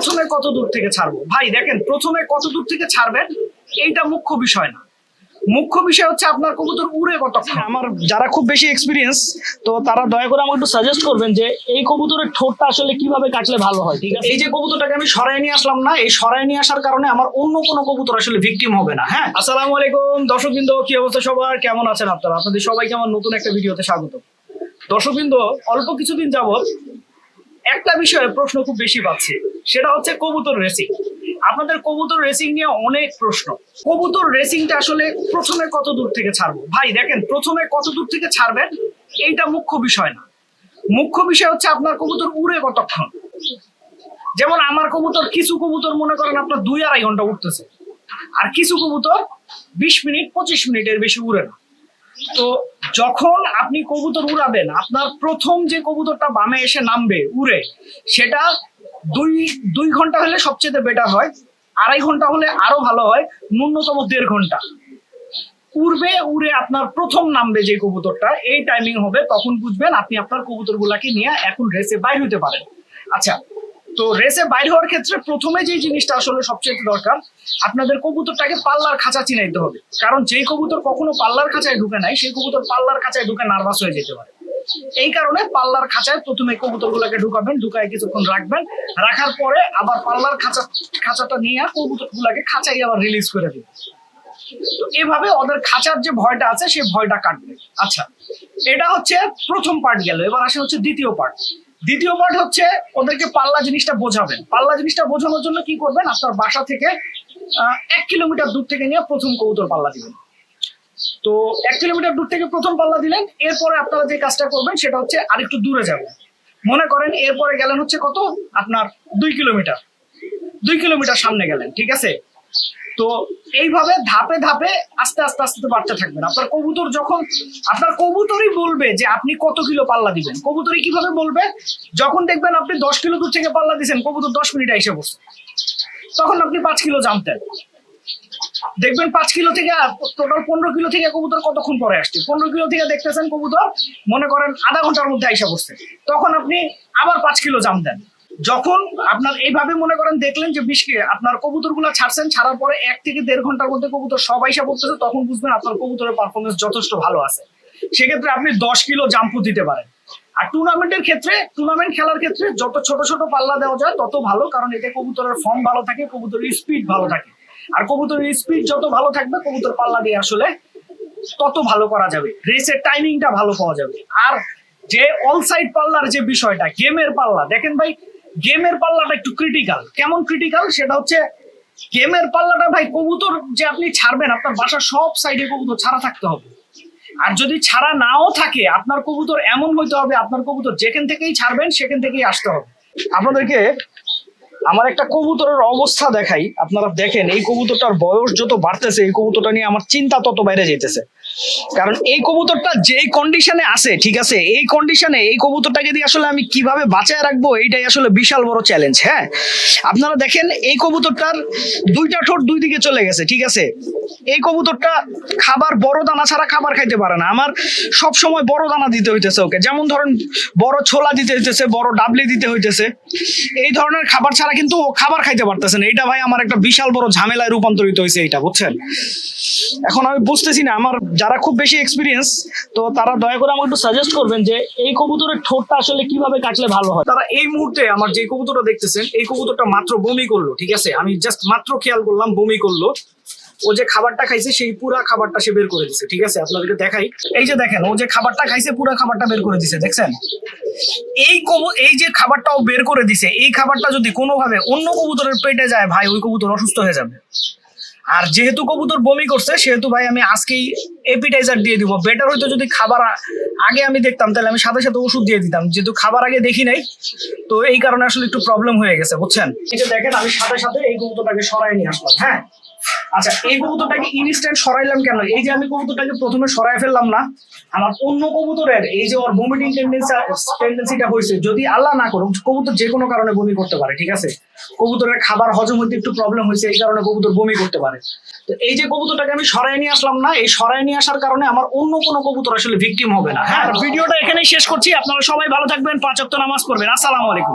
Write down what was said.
প্রথমে কত দূর থেকে ছাড়বো? ভাই দেখেন প্রথমে কত দূর থেকে ছাড়বেন এইটা মুখ্য বিষয় না। মুখ্য বিষয় হচ্ছে আপনার কবুতর উড়ে কতক্ষণ? আমার যারা খুব বেশি এক্সপিরিয়েন্স তো তারা দয়া করে আমাকে একটু সাজেস্ট করবেন যে এই কবুতরের ঠোঁটটা আসলে কীভাবে কাটলে ভালো হয় ঠিক আছে? এই যে কবুতরটাকে আমি সরাই নিয়ে আসলাম না এই সরাই নিয়ে আসার কারণে আমার অন্য কোনো কবুতর আসলে ভিকটিম হবে না হ্যাঁ? আসসালামু আলাইকুম দর্শকবৃন্দ কি অবস্থা সবার? কেমন আছেন আপনারা? আপনাদের সবাইকে আমার নতুন একটা ভিডিওতে স্বাগত। দর্শকবৃন্দ অল্প কিছুদিন যাবত একটা বিষয়ে প্রশ্ন খুব বেশি পাচ্ছি। সেটা হচ্ছে কবুতর রেসিং আপনাদের কবুতর রেসিং নিয়ে অনেক প্রশ্ন। কবুতর রেসিংটা আসলে প্রথমে কত দূর থেকে ছাড়বো? ভাই, দেখেন, প্রথমে কত দূর থেকে ছাড়বেন, এইটা মুখ্য বিষয় না। মুখ্য বিষয় হচ্ছে আপনার কবুতর উড়ে কতক্ষণ? যেমন আমার কবুতর, কিছু কবুতর মনে করেন আপনার দুই আড়াই ঘণ্টা উঠতেছে আর কিছু কবুতর বিশ মিনিট, পঁচিশ মিনিটের বেশি উড়ে না। তো যখন আপনি কবুতর উড়াবেন, আপনার প্রথম যে কবুতরটা বামে এসে নামবে, উড়ে, সেটা দুই দুই ঘণ্টা হলে সবচেয়ে বেটার হয়। আড়াই ঘণ্টা হলে আরও ভালো হয়। ন্যূনতম দেড় ঘণ্টা। উড়বে, উড়ে আপনার প্রথম নামবে যে কবুতরটা, এই টাইমিং হবে, তখন বুঝবেন আপনি আপনার কবুতর গুলাকে নিয়ে এখন রেসে বাইর হইতে পারেন। আচ্ছা তো রেসে বাইর হওয়ার ক্ষেত্রে প্রথমে যে জিনিসটা আসলে সবচেয়ে দরকার, আপনাদের কবুতরটাকে পাল্লার খাঁচা চিনাইতে হবে। কারণ যেই কবুতর কখনো পাল্লার খাঁচায় ঢুকে নাই, সেই কবুতর পাল্লার খাঁচায় ঢুকে নার্ভাস হয়ে যেতে পারে। এই কারণে পাল্লার খাঁচায় প্রথমে কবুতরগুলোকে ঢুকাবেন, ঢুকায় কিছুক্ষণ রাখবেন। রাখার পরে আবার পাল্লার খাঁচা খাঁচাটা নিয়ে কবুতরগুলোকে খাঁচাই আবার রিলিজ করে দিবেন এভাবে ওদের খাঁচার যে ভয়টা আছে, সেই ভয়টা কাটবে। আচ্ছা এটা হচ্ছে প্রথম পার্ট গেল। এবার আসে হচ্ছে দ্বিতীয় পার্ট দ্বিতীয় পার্ট হচ্ছে ওদেরকে পাল্লা জিনিসটা বোঝাবেন। পাল্লা জিনিসটা বোঝানোর জন্য কি করবেন? আপনার বাসা থেকে এক কিলোমিটার দূর থেকে নিয়ে প্রথম কবুতর পাল্লা দিবেন। তো এক কিলোমিটার দূর থেকে প্রথম পাল্লা দিলেন, এরপরে আপনারা যে কাজটা করবেন সেটা হচ্ছে আরেকটু দূরে যাবেন। মনে করেন এরপরে গেলেন হচ্ছে কত? আপনার দুই কিলোমিটার। দুই কিলোমিটার সামনে গেলেন, ঠিক আছে? তো এইভাবে ধাপে ধাপে আস্তে আস্তে আস্তে বাড়তে থাকবেন। আপনার কবুতর যখন, আপনার কবুতরই বলবে যে আপনি কত কিলো পাল্লা দিবেন। কবুতরই কীভাবে বলবে? যখন দেখবেন আপনি দশ কিলো দূর থেকে পাল্লা দিচ্ছেন কবুতর দশ মিনিটে এসে বসছে তখন আপনি পাঁচ কিলো জানতেন। দেখবেন পাঁচ কিলো থেকে টোটাল পনেরো কিলো থেকে কবুতর কতক্ষণ পরে আসছে? পনেরো কিলো থেকে দেখতেছেন কবুতর, মনে করেন আধা ঘণ্টার মধ্যে আইসা বসছে। তখন আপনি আবার পাঁচ কিলো জাম দেন। যখন আপনার এইভাবে মনে করেন দেখলেন যে বিশ আপনার কবুতরগুলা ছাড়ছেন, ছাড়ার পরে এক থেকে দেড় ঘণ্টার মধ্যে কবুতর সব আইসা পড়তেছে তখন বুঝবেন আপনার কবুতরের পারফরমেন্স যথেষ্ট ভালো আছে। সেক্ষেত্রে আপনি দশ কিলো জাম্পু দিতে পারেন। আর টুর্নামেন্টের ক্ষেত্রে, টুর্নামেন্ট খেলার ক্ষেত্রে যত ছোট ছোট পাল্লা দেওয়া যায়, তত ভালো, কারণ এতে কবুতরের ফর্ম ভালো থাকে, কবুতরের স্পিড ভালো থাকে। আর কবুতরের স্পিড যত ভালো থাকবে, কবুতর পাল্লা দিয়ে আসলে তত ভালো করা যাবে। রেসের টাইমিংটা ভালো পাওয়া যাবে। আর যে অল সাইড পাল্লার যে বিষয়টা গেমের পাল্লা, দেখেন ভাই গেমের পাল্লাটা একটু ক্রিটিক্যাল কেমন ক্রিটিক্যাল সেটা হচ্ছে গেমের পাল্লাটা ভাই, কবুতর যে আপনি ছাড়বেন, আপনার বাসার সব সাইডে কবুতর ছাড়া থাকতে হবে। আর যদি ছাড়া নাও থাকে, আপনার কবুতর এমন হইতে হবে, আপনার কবুতর যেখান থেকেই ছাড়বেন, সেখান থেকেই আসতে হবে। আপনাদেরকে আমার একটা কবুতরের অবস্থা দেখাই, আপনারা দেখেন, এই কবুতরটার বয়স যত বাড়তেছে, এই কবুতরটা নিয়ে আমার চিন্তা তত বাইরে যেতেছে কারণ এই কবুতরটা যেই কন্ডিশনে আছে, ঠিক আছে, এই কন্ডিশনে এই কবুতরটাকে দিয়ে আসলে আমি কীভাবে বাঁচায় রাখব, এইটাই আসলে বিশাল বড় চ্যালেঞ্জ হ্যাঁ? আপনারা দেখেন, এই কবুতরটার দুইটা ঠোঁট দুই দিকে চলে গেছে, ঠিক আছে? এই কবুতরটা খাবার বড় দানা ছাড়া খাবার খাইতে পারে না। আমার সব সময় বড় দানা দিতে হইতেছে ওকে। যেমন ধরেন, বড় ছোলা দিতে হইতেছে, বড় ডাবলি দিতে হইতেছে। এই ধরনের খাবার ছাড়া কিন্তু খাবার খাইতে পারতেছে না। এটা ভাই আমার একটা বিশাল বড় ঝামেলায় রূপান্তরিত হয়েছে এটা বুঝছেন? এখন আমি বুঝতেছি না, আমার যারা খুব বেশি এক্সপিরিয়েন্স তো তারা দয়া করে আমাকে একটু সাজেস্ট করবেন যে এই কবুতরের ঠোঁটটা আসলে কীভাবে কাটলে ভালো হয়। তারা এই মুহূর্তে আমার যে কবুতরটা দেখতেছেন, এই কবুতরটা মাত্র বমি করল, ঠিক আছে? আমি জাস্ট মাত্র খেয়াল করলাম বমি করল। ও যে খাবারটা খাইছে, সেই পুরা খাবারটা সে বের করে দিছে, ঠিক আছে? আপনাদেরকে দেখাই। এই যে দেখেন, ও যে খাবারটা খাইছে, পুরা খাবারটা বের করে দিছে, দেখছেন? এই এই যে খাবারটা ও বের করে দিছে, এই খাবারটা যদি কোনোভাবে অন্য কবুতরের পেটে যায়, ভাই, ওই কবুতর অসুস্থ হয়ে যাবে। আর যেহেতু কবুতর বমি করছে, সেহেতু ভাই, আমি আজকেই এপিটাইজার দিয়ে দিব। বেটার হয়তো যদি খাবার আগে আমি দেখতাম, তাহলে আমি সাথে সাথে ওষুধ দিয়ে দিতাম। যেহেতু খাবার আগে দেখি নাই, তো এই কারণে আসলে একটু প্রবলেম হয়ে গেছে, বুঝছেন? যে দেখেন, আমি সাথে সাথে এই কবুতরটাকে সরাই নিয়ে আসলাম হ্যাঁ? আচ্ছা এই কবুতরটাকে ইনস্ট্যান্ট সরাইলাম কেন? এই যে আমি কবুতরটাকে প্রথমে সরাই ফেললাম না, আমার অন্য কবুতরের এই যে ওর ভমিটিং টেন্ডেন্সি টেন্ডেন্সিটা হয়েছে, যদি আল্লাহ না করুক, কবুতর যে কোনো কারণে বমি করতে পারে, ঠিক আছে? কবুতরের খাবার হজম হইতে একটু প্রবলেম হয়েছে, এই কারণে কবুতর বমি করতে পারে। তো এই যে কবুতরটাকে আমি সরাই নিয়ে আসলাম না, এই সরাই নিয়ে আসার কারণে আমার অন্য কোনো কবুতর আসলে ভিকটিম হবে না। হ্যাঁ ভিডিওটা এখানেই শেষ করছি, আপনারা সবাই ভালো থাকবেন, পাঁচ ওয়াক্ত নামাজ পড়বেন। আসসালামু আলাইকুম।